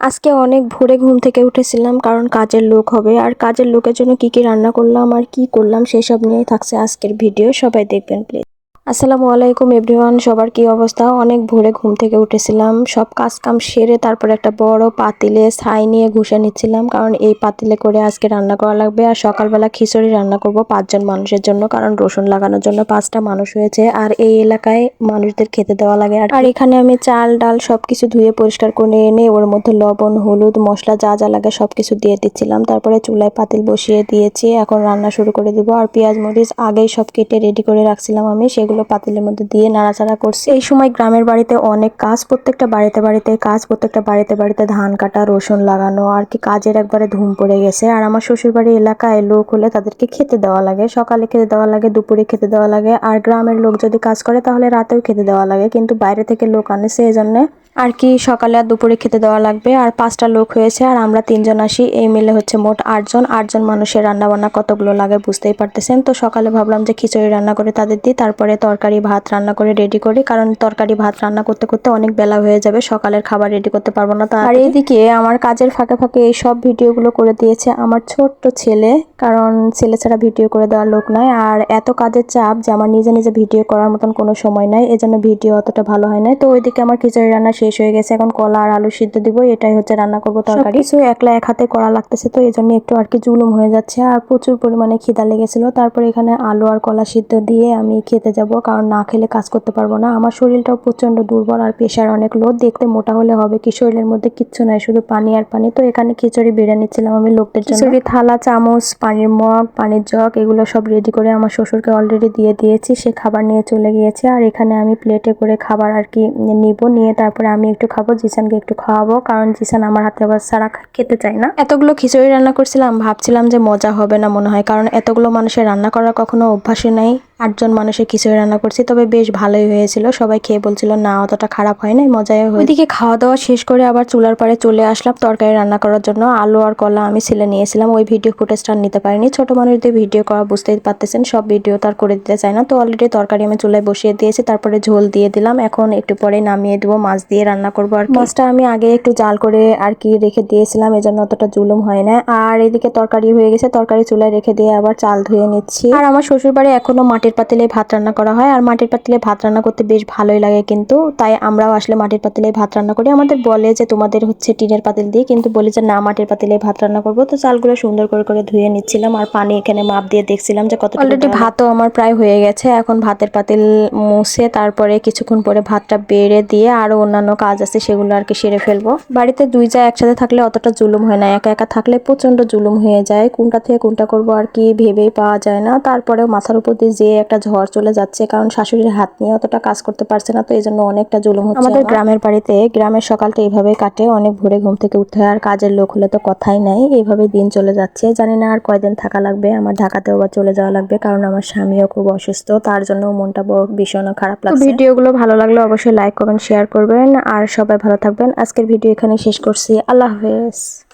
আজকে অনেক ভোরে ঘুম থেকে উঠেছিলাম কারণ কাজের লোক হবে। আর কাজের লোকের জন্য কি কি রান্না করলাম আর কি করলাম, সেসব নিয়েই থাকছে আজকের ভিডিও। সবাই দেখবেন প্লিজ আসসালামু আলাইকুম এভরিওয়ান, সবার কি অবস্থা? অনেক ভোরে ঘুম থেকে উঠেছিলাম। সব কাজ কাম সেরে তারপর একটা বড় পাতিলে ছাই নিয়ে ঘুষে নিচ্ছিলাম। কারণ এই পাতিলে করে আজকে রান্না করা লাগবে। আর সকালবেলা খিচুড়ি রান্না করব পাঁচজন মানুষের জন্য। কারণ রসুন লাগানোর জন্য পাঁচটা মানুষ হয়েছে। আর এই এলাকায় মানুষদের খেতে দেওয়া লাগে। আর এখানে আমি চাল, ডাল সব কিছু ধুয়ে পরিষ্কার করে এনে ওর মধ্যে লবণ, হলুদ, মশলা যা যা লাগে সব কিছু দিয়ে দিচ্ছিলাম। তারপরে চুলায় পাতিল বসিয়ে দিয়েছি। এখন রান্না শুরু করে দিব। আর পেঁয়াজ, মরিচ আগেই সব কেটে রেডি করে রাখছিলাম আমি। সেগুলো পাতিলের মধ্যে দিয়ে নাড়াচাড়া করছি। এই সময় গ্রামের বাড়িতে অনেক কাজ, প্রত্যেকটা বাড়িতে বাড়িতে কাজ, প্রত্যেকটা বাড়িতে বাড়িতে ধান কাটা, রসুন লাগানো, আর কি কাজের একবারে ধুম পড়ে গেছে। আর আমার শ্বশুর বাড়ির এলাকায় লোক হলে তাদেরকে খেতে দেওয়া লাগে। সকালে খেতে দেওয়া লাগে, দুপুরে খেতে দেওয়া লাগে। আর গ্রামের লোক যদি কাজ করে তাহলে রাতেও খেতে দেওয়া লাগে। কিন্তু বাইরে থেকে লোক আনে, সেই জন্য আর কি সকালে আর দুপুরে খেতে দেওয়া লাগবে। আর পাঁচটা লোক হয়েছে আর আমরা তিনজন আসি। এই মিলে হচ্ছে মোট আটজন। আটজন মানুষের রান্না বান্না কতগুলো লাগে বুঝতেই পারতেছেন। তো সকালে ভাবলাম যে খিচুড়ি রান্না করে তাদের দিই। তারপরে তরকারি, ভাত রান্না করে রেডি করি। কারণ তরকারি, ভাত রান্না করতে করতে অনেক বেলা হয়ে যাবে। সকালের খাবার রেডি করতে পারব না। আর এইদিকে আমার কাজের ফাঁকে ফাঁকে এই সব ভিডিওগুলো করে দিয়েছে আমার ছোট্ট ছেলে। কারণ ছেলে ছাড়া ভিডিও করে দেওয়ার লোক নাই। আর এত কাজের চাপ যে আমার নিজে নিজে ভিডিও করার মতন কোনো সময় নাই। এজন্য ভিডিও অতটা ভালো হয় না তো ওইদিকে আমার খিচুড়ি রান্না শেষ হয়ে গেছে। এখন কলা আর আলু সিদ্ধ দিব এটাই হচ্ছে রান্না করব তরকারি। কিছু একলা এক হাতে করা লাগতেছে তো এই জন্য একটু আর কি জুলুম হয়ে যাচ্ছে। আর প্রচুর পরিমাণে খিদা লেগেছিল। তারপর এখানে আলু আর কলা সিদ্ধ দিয়ে আমি খেতে যাব কারণ না খেলে কাজ করতে পারব না। আমার শরীরটাও প্রচণ্ড দুর্বল আর প্রেশার অনেক লো দেখতে মোটা হলে হবে কি শরীরের মধ্যে কিচ্ছু নাই শুধু পানি আর পানি। তো এখানে খিচুড়ি বেড়ে নিচ্ছিলাম আমি লোকদের জন্য। খিচুড়ি থালা চামচ পানির মগ পানির জগ এগুলো সব রেডি করে আমার শ্বশুরকে অলরেডি দিয়ে দিয়েছি। সে খাবার নিয়ে চলে গিয়েছে। আর এখানে আমি প্লেটে করে খাবার আর কি নিব। নিয়ে তারপরে আমি একটু খাব, জিসানকে একটু খাওয়াবো, কারণ জিসান আমার হাতে আবার সারা খেতে চাই না। এতগুলো খিচুড়ি রান্না করছিলাম, ভাবছিলাম যে মজা হবে না মনে হয়, কারণ এতগুলো মানুষের রান্না করার কখনো অভ্যাসই নাই। আটজন মানুষের খিচুড়ি রান্না করছি তবে বেশ ভালোই হয়েছিল। সবাই খেয়ে বলছিল না অতটা খারাপ হয় নাই মজাই হয় ওইদিকে খাওয়া দাওয়া শেষ করে আবার চুলার পাড়ে চলে আসলাম তরকারি রান্না করার জন্য। আলু আর কলা আমি ছিলে নিয়েছিলাম ওই ভিডিও ফুটেজটা নিতে পারিনি। ছোট মানুষদের ভিডিও করা বুঝতেই পারতেছেন সব ভিডিও তার করে দিতে চায় না। তো অলরেডি তরকারি আমি চুলায় বসিয়ে দিয়েছি তারপরে ঝোল দিয়ে দিলাম। এখন একটু পরে নামিয়ে দেবো মাছ দিয়ে রান্না করব আর মাছটা আমি আগে একটু জাল করে আর কি রেখে দিয়েছিলাম এজন্য অতটা জুলুম হয় না। আর এদিকে তরকারি হয়ে গেছে তরকারি চুলায় রেখে দিয়ে আবার চাল ধুয়ে নিচ্ছি। আর আমার শ্বশুর বাড়ি এখনও মাটির পাতিলে ভাত রান্না করা হয় আর মাটির পাতিলে ভাত রান্না করতে বেশ ভালোই লাগে কিন্তু। তাই আমরাও আসলে মাটির পাতিলে ভাত রান্না করি। আমাদের বলে যে তোমাদের হচ্ছে টিনের পাতিল দিয়ে কিন্তু বলে যে না মাটির পাতিলে ভাত রান্না করব। তো চালগুলো সুন্দর করে করে ধুয়ে নিচ্ছিলাম আর পানি এখানে মাপ দিয়ে দেখছিলাম যে কত অলরেডি ভাতও আমার প্রায় হয়ে গেছে। এখন ভাতের পাতিল মুছে তারপরে কিছুক্ষণ পরে ভাতটা বেড়ে দিয়ে আরও অন্যান্য কাজ আছে সেগুলো আর কি সেরে ফেলব। বাড়িতে দুই যা একসাথে থাকলে অতটা জুলুম হয় না। একা একা থাকলে প্রচণ্ড জুলুম হয়ে যায়। কোনটা থেকে কোনটা করব আর কি ভেবেই পাওয়া যায় না। তারপরেও মাথার উপর দিয়ে যে একটা ঝড় চলে যাচ্ছে কারণ শাশুড়ির হাত নিয়ে অতটা কাজ করতে পারছে না তো এই জন্য অনেকটা জুলুম হচ্ছে আমাদের গ্রামের বাড়িতে গ্রামের সকালটা এইভাবে কাটে অনেক ভোরে ঘুম থেকে উঠতে হয় আর কাজের লোক হলে তো কথাই নাই এইভাবে দিন চলে যাচ্ছে। জানি না আর কয়দিন থাকা লাগবে আমার ঢাকাতেও বা চলে যাওয়া লাগবে কারণ আমার স্বামীও খুব অসুস্থ তার জন্য মনটা বড় ভীষণ খারাপ লাগছে। ভিডিওগুলো ভালো লাগলে অবশ্যই লাইক করবেন শেয়ার করবেন আর সবাই ভালো থাকবেন। আজকের ভিডিও এখানে শেষ করছি আল্লাহ হাফেজ।